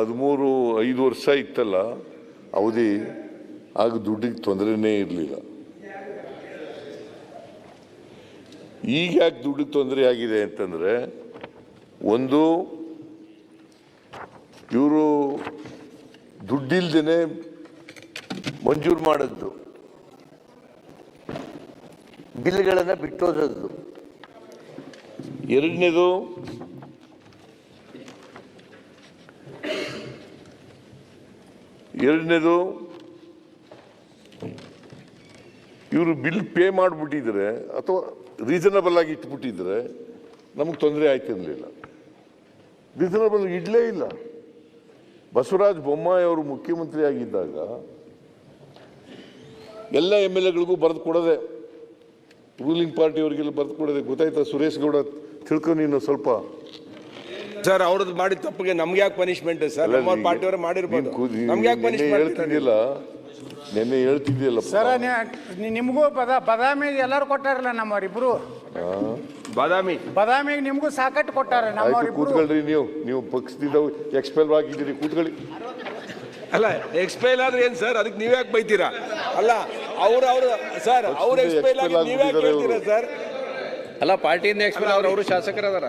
ಹದಿಮೂರು, ಐದು ವರ್ಷ ಇತ್ತಲ್ಲ, ಅವಧಿ, ಆಗ ದುಡ್ಡಿಗೆ ತೊಂದರೆನೇ ಇರಲಿಲ್ಲ. ಈಗ ಯಾಕೆ ದುಡ್ಡಿಗೆ ತೊಂದರೆ ಆಗಿದೆ ಅಂತಂದರೆ, ಒಂದು, ಇವರು ದುಡ್ಡಿಲ್ದೇ ಮಂಜೂರು ಮಾಡಿದ್ದು. ಬಿಲ್ಗಳನ್ನು ಬಿಟ್ಟೋದದ್ದು. ಎರಡನೇದು ಎರಡನೇದು, ಇವರು ಬಿಲ್ ಪೇ ಮಾಡಿಬಿಟ್ಟಿದ್ರೆ ಅಥವಾ ರೀಸನಬಲ್ ಆಗಿ ಇಟ್ಬಿಟ್ಟಿದ್ರೆ ನಮಗೆ ತೊಂದರೆ ಆಯ್ತಿರಲಿಲ್ಲ ರೀಸನಬಲ್ ಇಡಲೇ ಇಲ್ಲ. ಬಸವರಾಜ ಬೊಮ್ಮಾಯಿ ಅವರು ಮುಖ್ಯಮಂತ್ರಿ ಆಗಿದ್ದಾಗ ಎಲ್ಲ ಎಂ ಎಲ್ ಎಗಳಿಗೂ ಬರೆದು ಕೊಡದೆ ರೂಲಿಂಗ್ ಪಾರ್ಟಿಯವರಿಗೆಲ್ಲ ಬರೆದು ಕೊಡೋದೆ, ಗೊತ್ತಾಯ್ತಾ ಸುರೇಶ್ ಗೌಡ ತಿಳ್ಕೊ ನೀನು ಸ್ವಲ್ಪ ಸರ್ ಅವ್ರದ್ದು ಮಾಡಿದ ತಪ್ಪಿಗೆ ನಮ್ಗೆ ಯಾಕೆ ಪನಿಷ್ಮೆಂಟ್ ಸರ್? ನಮ್ಮ ಪಾರ್ಟಿಯವರು ಮಾಡಿರ್ಬೋದು. ನಮ್ಗೆ ಯಾಕೆ ಪನಿಷ್ಮೆಂಟ್ ನಿನ್ನೆ ಹೇಳ್ತಿದ್ದಿಲ್ಲ ನೆನ್ನೆ ಹೇಳ್ತಿದ್ದಿಲ್ಲ ಸರ ನಿಮಗೂ ಬದ ಬದಾಮಿಗೆ ಎಲ್ಲರೂ ಕೊಟ್ಟಾರಲ್ಲ ನಮ್ಮವರಿಬ್ರು? ಬಾದಾಮಿ. ಬದಾಮಿಗೆ ನಿಮಗೂ ಸಾಕಟ್ಟು ಕೊಟ್ಟಾರ ನಮ್ಮವರಿಬ್ರು. ಕೂತ್ಕೊಳ್ರಿ ನೀವು. ನೀವು ಪಕ್ಷದಿಂದ ಎಕ್ಸ್ಪೆಲ್ ಆಗಿದ್ದೀರಿ ಕೂತ್ಕೊಳ್ಳಿ. ಅಲ್ಲ ಎಕ್ಸ್ಪೈಲ್ ಆದ್ರೆ ಏನ್ ಸರ್? ಅದಕ್ಕೆ ನೀವ್ ಯಾಕೆ ಬೈತೀರಾ? ಅಲ್ಲ ಅವ್ರು ಅವ್ರು ಸರ್ ಅವ್ರ ಎಕ್ಸ್ಪೈರ್ ಎಕ್ಸ್ಪೈಲ್ ಆಗಿ ನೀವ್ ಯಾಕೆ ಹೇಳ್ತೀರಾ ಸರ್? ಅಲ್ಲ ಪಾರ್ಟಿಯಿಂದ ಎಕ್ಸ್ಪೈರ್ ಅವ್ರು ಅವರು ಶಾಸಕರದಾರ.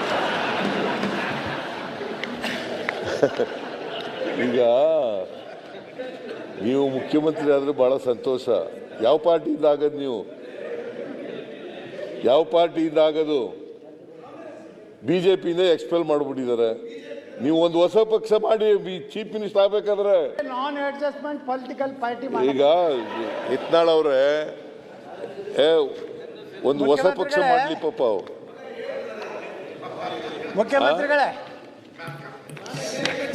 ಈಗ ನೀವು ಮುಖ್ಯಮಂತ್ರಿ ಆದರೆ ಬಹಳ ಸಂತೋಷ. ಯಾವ ಪಾರ್ಟಿಯಿಂದ ಆಗದು ನೀವು? ಯಾವ ಪಾರ್ಟಿಯಿಂದ ಆಗದು? ಪಿಯಿಂದ ಎಕ್ಸ್ಪೆಲ್ ಮಾಡಿಬಿಟ್ಟಿದ್ದಾರೆ. ನೀವು ಒಂದು ಹೊಸ ಪಕ್ಷ ಮಾಡಿ ಚೀಫ್ ಮಿನಿಸ್ಟರ್ ಆಗ್ಬೇಕಾದ್ರೆ. ನಾನ್ ಅಡ್ಜಸ್ಟ್ಮೆಂಟ್ ಪೊಲಿಟಿಕಲ್ ಪಾರ್ಟಿ ಈಗ ಇತ್ನಾಳ್ ಅವರೇ ಏ ಒಂದು ಹೊಸ ಪಕ್ಷ ಮಾಡಲಿ ಪಪ್ಪ ಪಾಪ ಮುಖ್ಯಮಂತ್ರಿಗಳೇ.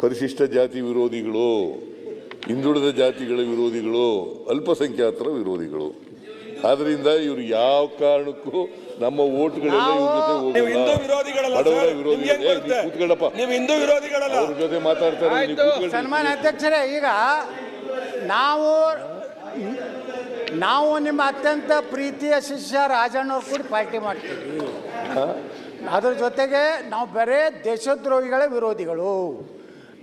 ಪರಿಶಿಷ್ಟ ಜಾತಿ ವಿರೋಧಿಗಳು ಹಿಂದುಳಿದ ಜಾತಿಗಳ ವಿರೋಧಿಗಳು ಅಲ್ಪಸಂಖ್ಯಾತರ ವಿರೋಧಿಗಳು. ಆದ್ರಿಂದ ಇವರು ಯಾವ ಕಾರಣಕ್ಕೂ ನಮ್ಮ ಓಟ್ಗಳೆಲ್ಲ ಇವ್ರ ಜೊತೆ ನೀವು ಹಿಂದೂ ಹೋಗಲ್ಲ ವಿರೋಧಿಗಳಲ್ಲ ಬಡವರ ಕೂತ್ಕೊಳ್ಳಪ್ಪ. ಅವ್ರ ಜೊತೆ ಮಾತಾಡ್ತಾರೆ ನೀವು ಕೂತ್ಕೊಳ್ಳಿ. ಸನ್ಮಾನ್ಯ ಅಧ್ಯಕ್ಷರೇ ಈಗ ನಾವು ನಾವು ನಿಮ್ಮ ಅತ್ಯಂತ ಪ್ರೀತಿಯ ಶಿಷ್ಯ ರಾಜಣ್ಣವ್ರು ಕೂಡ ಪಾರ್ಟಿ ಮಾಡ್ತೀವಿ. ಅದ್ರ ಜೊತೆಗೆ ನಾವು ಬರೇ ದೇಶದ್ರೋಹಿಗಳ ವಿರೋಧಿಗಳು.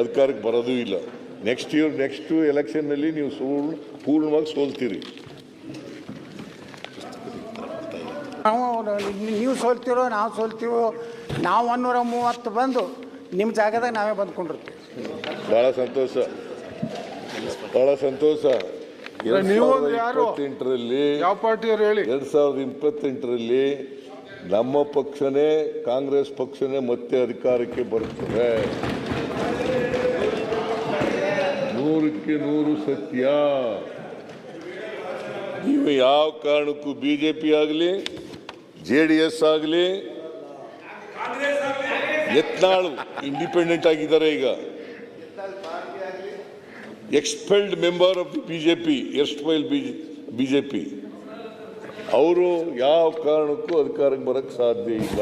ಅಧಿಕಾರಕ್ಕೆ ಬರೋದೂ ಇಲ್ಲ. ನೆಕ್ಸ್ಟ್ ಇಯರ್ ನೆಕ್ಸ್ಟ್ ಎಲೆಕ್ಷನ್ನಲ್ಲಿ ನೀವು ಸೋಲ್ ಪೂರ್ಣವಾಗಿ ಸೋಲ್ತೀರಿ. ನಾವು ನೀವು ಸೋಲ್ತೀರೋ ನಾವು ಸೋಲ್ತೀವೋ ನಾವು ಒನ್ನೂರ ಮೂವತ್ತು ಬಂದು ನಿಮ್ಮ ಜಾಗದಾಗ ನಾವೇ ಬಂದ್ಕೊಂಡಿರ್ತೀವಿ. ಭಾಳ ಸಂತೋಷ. ಭಾಳ ಸಂತೋಷ. ಎರಡ್ ನೀವು ಸಾವಿರದ ಯಾರು? ಇಪ್ಪತ್ತೆಂಟರಲ್ಲಿ ಯಾವ ಪಾರ್ಟಿಯವರು ಹೇಳಿ? ಎರಡು ಸಾವಿರದ ಇಪ್ಪತ್ತೆಂಟರಲ್ಲಿ ನಮ್ಮ ಪಕ್ಷನೇ ಕಾಂಗ್ರೆಸ್ ಪಕ್ಷನೇ ಮತ್ತೆ ಅಧಿಕಾರಕ್ಕೆ ಬರುತ್ತದೆ. ನೂರಕ್ಕೆ ನೂರು ಸತ್ಯ. ನೀವು ಯಾವ ಕಾರಣಕ್ಕೂ ಬಿ ಜೆ ಪಿ ಆಗಲಿ, ಜೆ ಡಿ ಎಸ್ ಆಗಲಿ, ಯತ್ನಾಳು ಇಂಡಿಪೆಂಡೆಂಟ್ ಆಗಿದ್ದಾರೆ ಈಗ. Expelled member of the B J P erstwhile B J P ಅವರು ಯಾವ ಕಾರಣಕ್ಕೂ ಅಧಿಕಾರಕ್ಕೆ ಬರೋಕ್ಕೆ ಸಾಧ್ಯ ಇಲ್ಲ.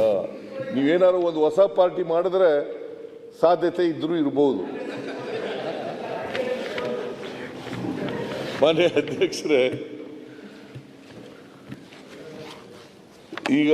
ನೀವೇನಾದ್ರು ಒಂದು ಹೊಸ ಪಾರ್ಟಿ ಮಾಡಿದ್ರೆ ಸಾಧ್ಯತೆ ಇದ್ದರೂ ಇರ್ಬೋದು. ಮಾನ್ಯ ಅಧ್ಯಕ್ಷರೇ ಈಗ